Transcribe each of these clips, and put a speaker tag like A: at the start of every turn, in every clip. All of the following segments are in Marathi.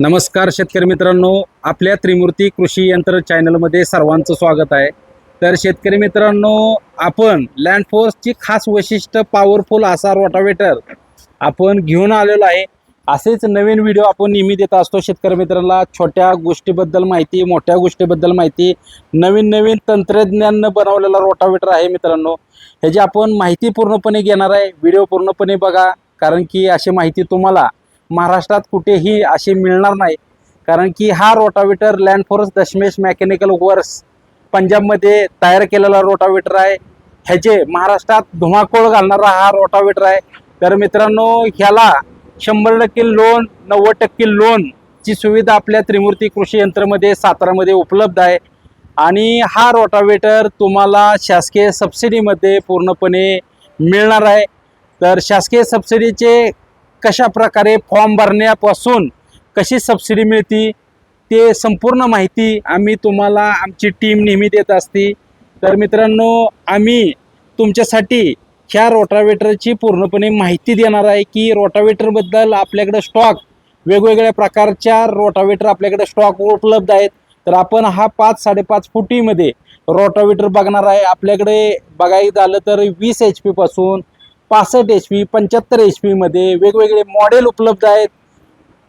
A: नमस्कार शेतकरी मित्रांनो. आपल्या त्रिमूर्ती कृषी यंत्र चॅनलमध्ये सर्वांचं स्वागत आहे. तर शेतकरी मित्रांनो आपण लँड फोर्सची खास वैशिष्ट्य पॉवरफुल असा रोटावेटर आपण घेऊन आलेलो आहे. असेच नवीन व्हिडिओ आपण नेहमी देत असतो शेतकरी मित्रांना. छोट्या गोष्टीबद्दल माहिती मोठ्या गोष्टीबद्दल माहिती नवीन नवीन तंत्रज्ञाननं बनवलेला रोटावेटर आहे मित्रांनो. ह्याची आपण माहिती पूर्णपणे घेणार आहे व्हिडिओ पूर्णपणे बघा. कारण की अशी माहिती तुम्हाला महाराष्ट्रात कुठेही अशी मिळणार नाही. कारण की हा rotavator land force Dashmesh mechanical works पंजाबमध्ये तयार केलेला रोटावेटर आहे. ह्याचे महाराष्ट्रात धुमाकूळ घालणारा हा रोटावेटर आहे. तर मित्रांनो ह्याला शंभर टक्के लोन नव्वद टक्के लोनची सुविधा आपल्या त्रिमूर्ती कृषी यंत्रमध्ये सातारामध्ये उपलब्ध आहे. आणि हा रोटावेटर तुम्हाला शासकीय सबसिडीमध्ये पूर्णपणे मिळणार आहे. तर शासकीय सबसिडीचे कशा प्रकारे फॉर्म भरण्यापासून कशी सबसिडी मिळती ते संपूर्ण माहिती आम्ही तुम्हाला आमची टीम नेहमी देत असते. तर मित्रांनो आम्ही तुमच्यासाठी ह्या रोटावेटरची पूर्णपणे माहिती देणार आहे की रोटावेटरबद्दल आपल्याकडे स्टॉक वेगवेगळ्या प्रकारच्या रोटावेटर आपल्याकडे स्टॉक उपलब्ध आहेत. तर आपण हा पाच साडेपाच फुटीमध्ये रोटावेटर बघणार आहे. आपल्याकडे बघायचं झालं तर वीस एच पीपासून पासष्ट एच पी पंच्याहत्तर एच पीमध्ये वेगवेगळे मॉडेल उपलब्ध आहेत.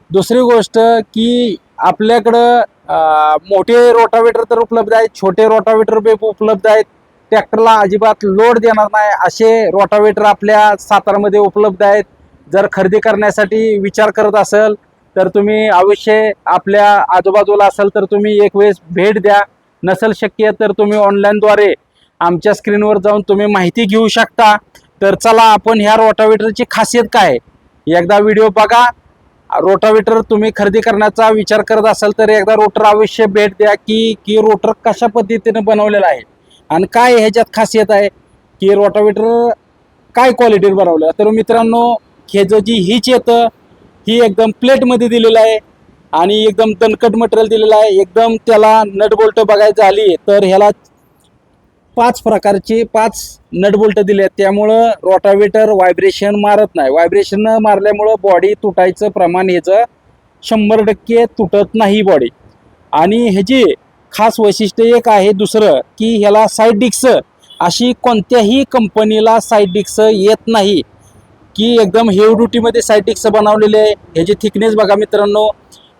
A: दुसरी गोष्ट की आपल्याकडं मोठे रोटावेटर तर उपलब्ध आहेत छोटे रोटावेटर बी उपलब्ध आहेत. ट्रॅक्टरला अजिबात लोड देणार नाही. असे रोटावेटर आपल्या सातारामध्ये उपलब्ध आहेत. जर खरेदी करण्यासाठी विचार करत असेल तर तुम्ही अवश्य आपल्या आजूबाजूला असेल तर तुम्ही एक वेळेस भेट द्या. नसेल शक्य तर तुम्ही ऑनलाईनद्वारे आमच्या स्क्रीनवर जाऊन तुम्ही माहिती घेऊ शकता. तर चला आपण ह्या रोटावेटरची खासियत काय? आहे? एकदा व्हिडिओ बघा. रोटावेटर तुम्ही खरेदी करण्याचा विचार करत असाल तर एकदा रोटर अवश्य भेट द्या की की रोटर कशा पद्धतीने बनवलेला आहे आणि काय ह्याच्यात खासियत आहे की रोटावेटर काय क्वालिटीवर बनवलं. तर मित्रांनो ह्याचं जी हीच येतं ही एकदम प्लेटमध्ये दिलेलं आहे आणि एकदम दणकट मटेरियल दिलेलं आहे. एकदम त्याला नटबोल्ट बघायचं झाली तर ह्याला पाच प्रकारचे पाच नटबोल्ट दिले आहेत. त्यामुळं रोटावेटर व्हायब्रेशन मारत नाही. व्हायब्रेशन मारल्यामुळं बॉडी तुटायचं प्रमाण ह्याचं शंभर टक्के तुटत नाही बॉडी आणि ह्याची खास वैशिष्ट्य एक आहे दुसरं की ह्याला साईड डिक्स अशी कोणत्याही कंपनीला साईड डिक्स येत नाही. की एकदम हेव ड्युटीमध्ये साईड डिक्स बनवलेले आहे. ह्याची थिकनेस बघा मित्रांनो.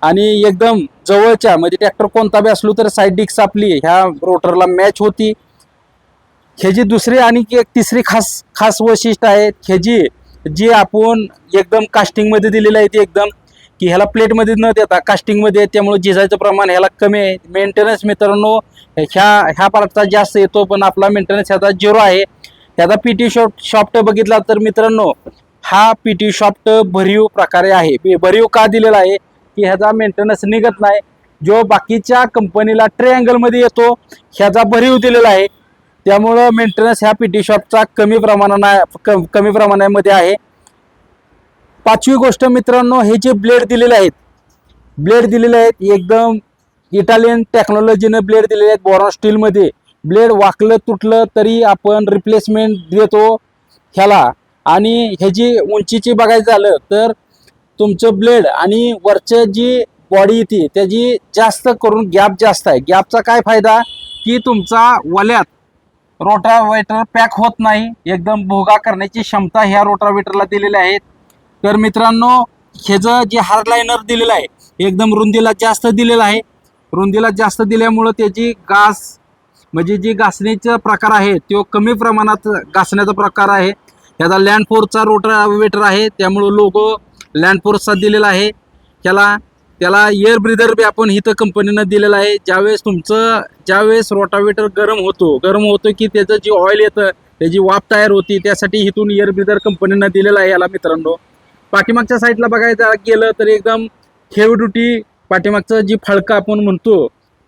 A: आणि एकदम जवळच्या म्हणजे ट्रॅक्टर कोणता बी असलो तर साईड डिक्स आपली ह्या रोटरला मॅच होती. ह्याची दुसरी आणि एक तिसरी खास खास वैशिष्ट्य आहे ह्याची जी आपण एकदम कास्टिंगमध्ये दिलेलं आहे ती एकदम की ह्याला प्लेटमध्ये न देता कास्टिंगमध्ये आहे, त्यामुळे झिजायचं प्रमाण ह्याला कमी आहे. मेंटेनन्स मित्रांनो ह्या ह्या पार्टचा जास्त येतो पण आपला मेंटेनन्स ह्याचा झिरो आहे. ह्याचा पी टी शॉप शॉफ्ट बघितला तर मित्रांनो हा पी टी शॉफ्ट भरीव प्रकारे आहे. बे- भरीव का दिलेला आहे? की ह्याचा मेंटेनन्स निघत नाही. जो बाकीच्या कंपनीला ट्रेअँगलमध्ये येतो ह्याचा भरीव दिलेला आहे. त्यामुळं मेंटेनन्स ह्या पी टी शॉपचा कमी प्रमाणात कमी प्रमाणामध्ये आहे. पाचवी गोष्ट मित्रांनो हे जे ब्लेड दिलेले आहेत ब्लेड दिलेले आहेत एकदम इटालियन टेक्नॉलॉजीने ब्लेड दिलेले आहेत बॉरॉन स्टीलमध्ये ब्लेड वाकलं तुटलं तरी आपण रिप्लेसमेंट देतो ह्याला. आणि ह्याची उंचीची बघायचं झालं तर तुमचं ब्लेड आणि वरचं जी बॉडी येते त्याची जास्त करून गॅप जास्त आहे. गॅपचा काय फायदा? की तुमचा वल्यात रोटावेटर पॅक होत नाही. एकदम भोगा करण्याची क्षमता ह्या रोटावेटरला दिलेल्या आहेत. तर मित्रांनो ह्याचं जे हार्डलायनर दिलेलं आहे एकदम रुंदीला जास्त दिलेलं आहे. रुंदीला जास्त दिल्यामुळं त्याची घास म्हणजे जी घासण्याचा प्रकार आहे तो कमी प्रमाणात घासण्याचा प्रकार आहे. ह्याचा लँड फोर्सचा रोटावेटर आहे त्यामुळं लोगो लँड फोर्सचा दिलेला आहे. त्याला त्याला एअर ब्रिदर बी आपण इथं कंपनीनं दिलेलं आहे. ज्यावेळेस तुमचं ज्यावेळेस रोटावेटर गरम होतो गरम होतो की त्याचं जे ऑइल येतं त्याची वाफ तयार होती त्यासाठी इथून एअर ब्रिदर कंपनीनं दिलेलं आहे याला मित्रांनो. पाठीमागच्या साईडला बघायचं गेलं तर एकदम हेव ड्युटी पाठीमागचं जी फळकं आपण म्हणतो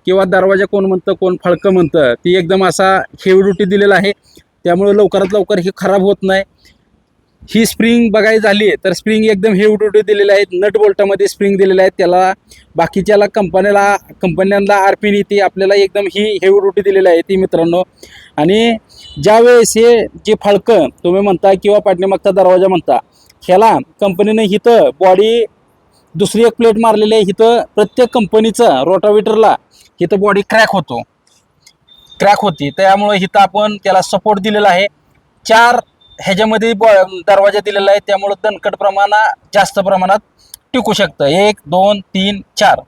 A: किंवा दरवाजा कोण म्हणतं कोण फळकं म्हणतं ती एकदम असा हेव ड्युटी दिलेला आहे. त्यामुळे लवकरात लवकर हे खराब होत नाही. ही स्प्रिंग बघायची झाली तर स्प्रिंग एकदम हे ड्युटी दिलेले आहेत. नट बोल्टामध्ये स्प्रिंग दिलेले आहेत. त्याला बाकीच्याला कंपन्याला कंपन्यांना आर पी नीती आपल्याला एकदम ही हे ड्युटी दिलेली आहे ती मित्रांनो. आणि ज्यावेळेस हे जे फाळकं तुम्ही म्हणता किंवा पाटण्यामागचा दरवाजा म्हणता ह्याला कंपनीने इथं बॉडी दुसरी एक प्लेट मारलेली आहे. इथं प्रत्येक कंपनीचं रोटावेटरला इथं बॉडी क्रॅक होतो. क्रॅक होती. त्यामुळे इथं आपण त्याला सपोर्ट दिलेला आहे. चार ह्याच्यामध्ये बॉ- दरवाजा दिलेला आहे त्यामुळं दणकट प्रमाण जास्त प्रमाणात टिकू शकतं. एक दोन तीन चार.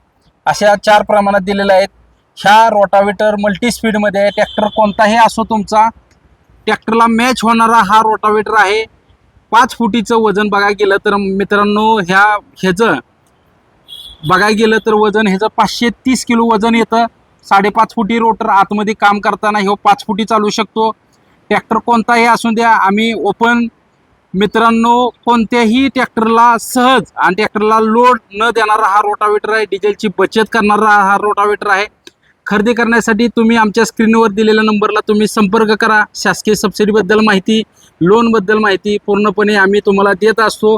A: अशा चार प्रमाणात दिलेल्या आहेत. ह्या रोटावेटर मल्टी स्पीडमध्ये आहे. ट्रॅक्टर कोणताही असो तुमचा ट्रॅक्टरला मॅच होणारा हा रोटावेटर आहे. पाच फुटीचं वजन बघायला गेलं तर मित्रांनो ह्या ह्याचं बघायला गेलं तर वजन ह्याचं पाचशे तीस किलो वजन येतं. साडेपाच फुटी रोटर आतमध्ये काम करताना ह्यो पाच फुटी चालू शकतो. ट्रॅक्टर कोणताही असू द्या आम्ही ओपन मित्रांनो कोणत्याही ट्रॅक्टरला सहज आणि ट्रॅक्टरला लोड न देणारा हा रोटावेटर आहे. डिझेलची बचत करणारा हा रोटावेटर आहे. खरेदी करण्यासाठी तुम्ही आमच्या स्क्रीनवर दिलेल्या नंबरला तुम्ही संपर्क करा. शासकीय सबसिडीबद्दल माहिती लोनबद्दल माहिती पूर्णपणे आम्ही तुम्हाला देत असतो.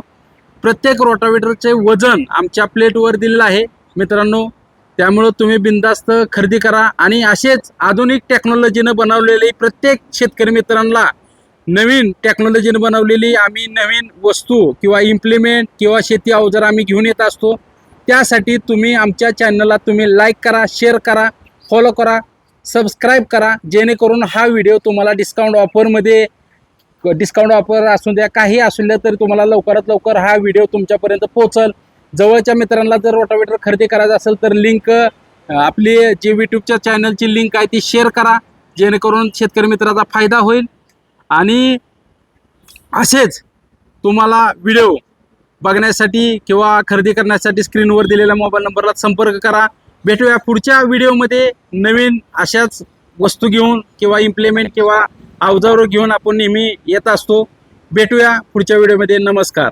A: प्रत्येक रोटावेटरचे वजन आमच्या प्लेटवर दिलेलं आहे. मित्रांनो त्यामुळं तुम्ही बिंदास्त खरेदी करा आणि असेच आधुनिक टेक्नॉलॉजीनं बनवलेली प्रत्येक शेतकरी मित्रांना नवीन टेक्नॉलॉजीनं बनवलेली आम्ही नवीन वस्तू किंवा इम्प्लिमेंट किंवा शेती अवजार आम्ही घेऊन येत असतो. त्यासाठी तुम्ही आमच्या चॅनलला तुम्ही लाईक करा शेअर करा फॉलो करा सबस्क्राईब करा जेणेकरून हा व्हिडिओ तुम्हाला डिस्काउंट ऑफरमध्ये डिस्काउंट ऑफर असू द्या काही असू द्या तरी तुम्हाला लवकरात लवकर हा व्हिडिओ तुमच्यापर्यंत पोचल जवळच्या मित्रांना जर रोटावेटर खरेदी करायचं असेल तर लिंक आपली जी यूट्यूबच्या चॅनलची लिंक आहे ती शेअर करा. जेणेकरून शेतकरी मित्राचा फायदा होईल. आणि असेच तुम्हाला व्हिडिओ बघण्यासाठी किंवा खरेदी करण्यासाठी स्क्रीनवर दिलेल्या मोबाईल नंबरला संपर्क करा. भेटूया पुढच्या व्हिडिओमध्ये नवीन अशाच वस्तू घेऊन किंवा इम्प्लिमेंट किंवा अवजारो घेऊन आपण नेहमी येत असतो. भेटूया पुढच्या व्हिडिओमध्ये नमस्कार.